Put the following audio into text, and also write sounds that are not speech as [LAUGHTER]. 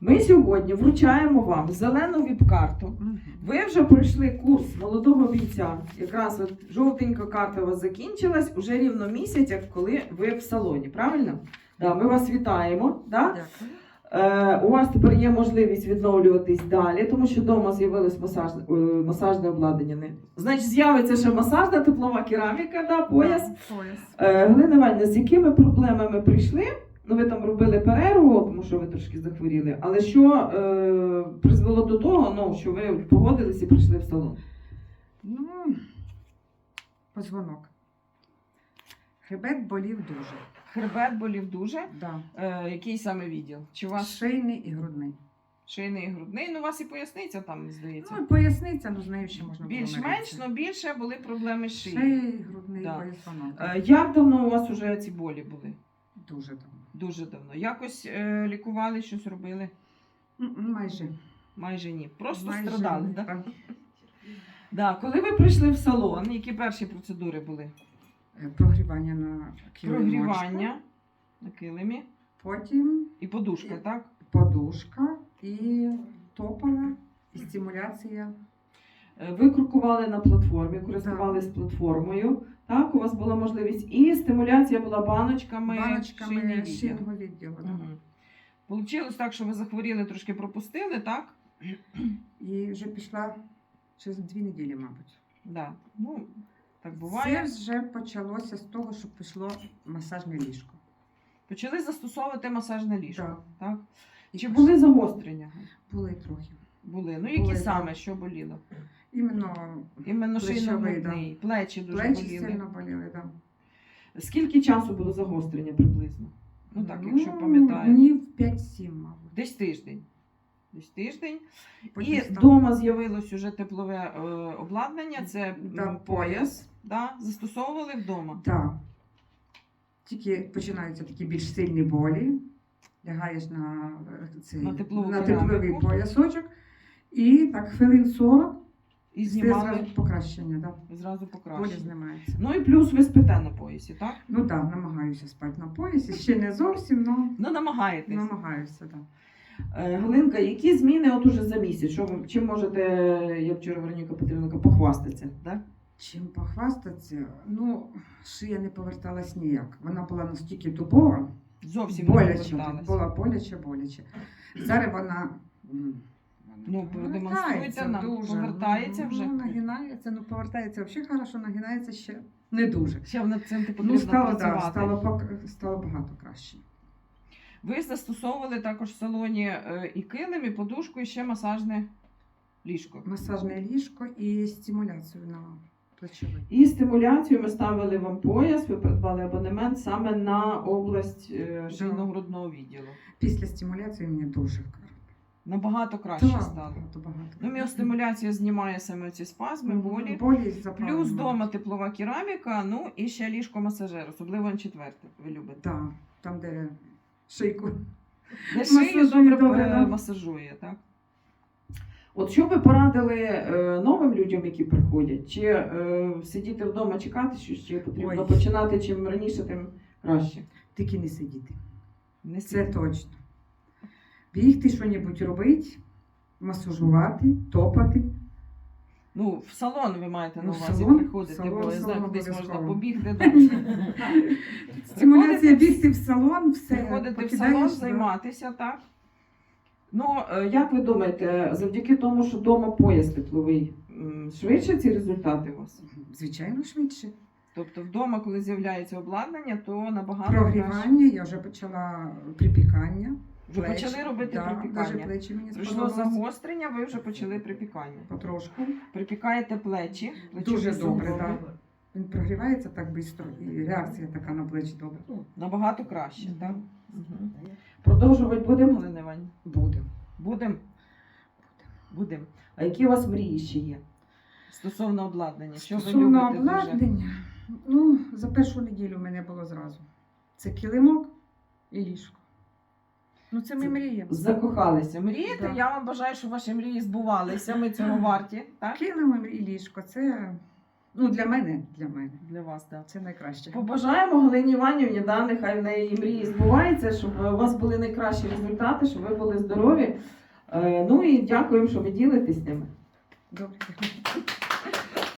Ми сьогодні вручаємо вам зелену віп-карту. Ви вже пройшли курс молодого бійця. Якраз от жовтенька карта у вас закінчилась уже рівно місяць, як коли ви в салоні. Правильно? Да, ми вас вітаємо. Да? Е, у вас тепер є можливість відновлюватись далі, тому що вдома з'явилось масажне, е, масажне обладнання. Не. Значить, з'явиться ще масажна теплова кераміка, да, пояс. Да, пояс. Е, Галина Іванівна, з якими проблемами прийшли? Ну, ви там робили перерву, тому що ви трошки захворіли. Але що е, призвело до того, ну, що ви погодились і прийшли в салон? Ну, позвонок. Хребет болів дуже. Хребет болів дуже. Да. Е, який саме відділ? Чи у вас Шийний і грудний. шийний і грудний? Ну, у вас і поясниця там, здається. Ну, і поясниця, ну з нею ще можна було Більш-менш, миритися. але більше були проблеми з шиєю. Шиї, грудний Да. поясонок. Е, як давно у вас вже ці болі були? Дуже давно. Дуже давно. Якось е, лікували, щось робили? Майже. Майже ні. Просто Майже, страдали. Так. Да, Коли ви прийшли в салон, які перші процедури були? Е, Прогрівання на килимочку. Прогрівання на килимі Потім і подушка, так? подушка і топала, і стимуляція. Е, Ви крокували на платформі, користувались платформою. Так, у вас була можливість і стимуляція була баночками. баночками шийного відділу. Угу. Получилось так, що ви захворіли, трошки пропустили, так? І вже пішла через дві неділі, мабуть. Да. Ну, так буває. Це вже почалося з того, що пішло масажне ліжко. Почали застосовувати масажне ліжко. Так. Так? І Чи були загострення? були трохи. Були. Ну, які Були, саме, що боліло? Іменно Іменно шийно-грудний, плечі дуже плечі боліли. сильно боліли. Да. Скільки часу було загострення приблизно? Ну так, якщо пам'ятаю. Днів 5-7, мабуть. Десь тиждень. Десь тиждень. Потім І вдома з'явилось уже теплове е, обладнання, це Да, пояс. Да? Застосовували вдома. Да. Тільки починаються такі більш сильні болі. Лягаєш на, е, цей, На на тепловий поясочок. І так хвилин 40 І знімали зразу покращення. Да. зразу Болі знімається. Ну і плюс ви спите на поясі, так? Ну так, да, намагаюся спати на поясі. Ще не зовсім, але Ну, намагаєтесь. намагаюся. Да. Е, Галинка, які зміни от уже за місяць? Що ви чим можете, як вчора Вероніка Петрівника, похвастатися? Так? Чим похвастатися? Ну, шия не поверталась ніяк. Вона була настільки дубова, Зовсім не боляче, поверталась. була боляче, боляче. Зараз вона. м, Ну, вона продемонструйте нам. дуже. Повертається Ну. Нагинається, ну повертається взагалі хорошо, нагинається ще не дуже. Ще над цим ти потрібно Ну, стало, да, стало, пок- стало багато краще. Ви застосовували також в салоні е, і килим, і подушку, і ще масажне ліжко. Масажне ліжко і стимуляцію на плечовий. І стимуляцію ми ставили вам пояс, ви придбали абонемент саме на область е, Шийно-грудного відділу. Після стимуляції мені дуже вкарало. Набагато краще Так, стало. багато, багато. Ну, міостимуляція знімає саме ці спазми, болі. Болі. Плюс вдома теплова кераміка, ну і ще ліжко масажер, особливо на четверте. Ви любите. Так, там, де шийку. Де шию добре добре, масажує, так? От що ви порадили е, новим людям, які приходять? Чи е, сидіти вдома чекати, що чи потрібно Ой. починати чим раніше, тим краще? Тільки не сидіти. Не Це точно. Бігти що-небудь робити, масажувати, топати. Ну, в салон ви маєте Ну, на в увазі салон, приходити, салон, бо я знаю, салон десь можна обов'язково. побігти далі. [LAUGHS] Стимуляція бігти в салон, все. Приходити в покидаєш, салон, да. займатися, так? Ну, е, як ви думаєте, завдяки тому, що вдома пояс тепловий, м, швидше ці результати у вас? Звичайно, швидше. Тобто вдома, коли з'являється обладнання, то набагато краще. Прогрівання, я вже почала припікання. Вже плеч. почали робити Да, припікання. плечі мені Прийшло загострення, ви вже почали припікання. Потрошку. Припікаєте плечі. плечові Дуже добре, так. Він прогрівається так швидко, і реакція така на плечі добре. Набагато краще, так? Угу. Продовжувати будемо? Галина Іванівна, Буде. Будемо? Будемо. А які у вас мрії ще є? Стосовно обладнання. Що ви Стосовно дуже? обладнання, ну, за першу неділю в мене було зразу. Це килимок і ліжко. Ну, це ми мріємо. Закохалися. Мрієте? Да. Я вам бажаю, щоб ваші мрії збувалися. Ми цього варті. Так? Килим і ліжко це Ну, для мене, для мене. Для вас, так. Це найкраще. Побажаємо Галині Іванівні, да, нехай в неї мрії збуваються, щоб у вас були найкращі результати, щоб ви були здорові. Е, Ну і дякуємо, що ви ділитесь ними. Добре.